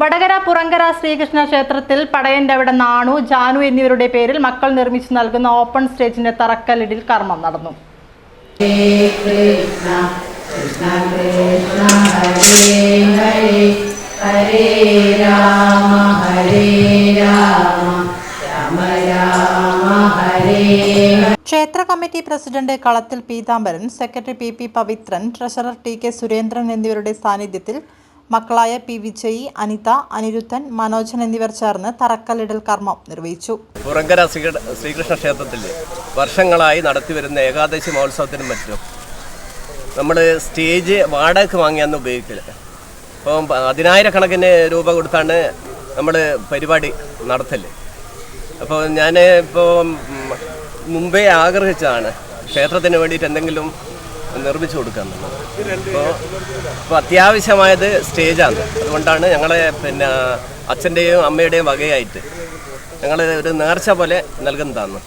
വടകര പുറങ്കര ശ്രീകൃഷ്ണ ക്ഷേത്രത്തിൽ പടയന്റെ അവിടെ നാണു ജാനു എന്നിവരുടെ പേരിൽ മക്കൾ നിർമ്മിച്ചു നൽകുന്ന ഓപ്പൺ സ്റ്റേജിന്റെ തറക്കല്ലിടിൽ കർമ്മം നടന്നു. ക്ഷേത്ര committee president Kalathil Peethambaran secretary P P Pavithran treasurer T K Surendran എന്നിവരുടെ സാന്നിധ്യത്തിൽ മക്കളായ പി വിജയി അനിത അനിരുദ്ധൻ മനോജൻ എന്നിവർ ചേർന്ന് തറക്കല്ലിടൽ കർമ്മം നിർവഹിച്ചു. പുറങ്കര ശ്രീകൃ- ശ്രീകൃഷ്ണ ക്ഷേത്രത്തിൽ വർഷങ്ങളായി നടത്തിവരുന്ന ഏകാദശി മഹോത്സവത്തിനും മറ്റും നമ്മൾ സ്റ്റേജ് വാടകയ്ക്ക് വാങ്ങിയാന്ന് ഉപയോഗിക്കില്ല അപ്പം പതിനായിരക്കണക്കിന് രൂപ കൊടുത്താണ് നമ്മൾ പരിപാടി നടത്തൽ. അപ്പോൾ ഞാൻ ഇപ്പോൾ മുമ്പേ ആഗ്രഹിച്ചതാണ് ക്ഷേത്രത്തിന് വേണ്ടിയിട്ട് എന്തെങ്കിലും നിർമ്മിച്ചു കൊടുക്കാന്നുള്ളത് അപ്പോൾ ഇപ്പോൾ അത്യാവശ്യമായത് സ്റ്റേജാണ്. അതുകൊണ്ടാണ് ഞങ്ങളെ പിന്നെ അച്ഛന്റെയും അമ്മയുടെയും വകയായിട്ട് ഞങ്ങൾ ഒരു നേർച്ച പോലെ നൽകുന്നതാണ്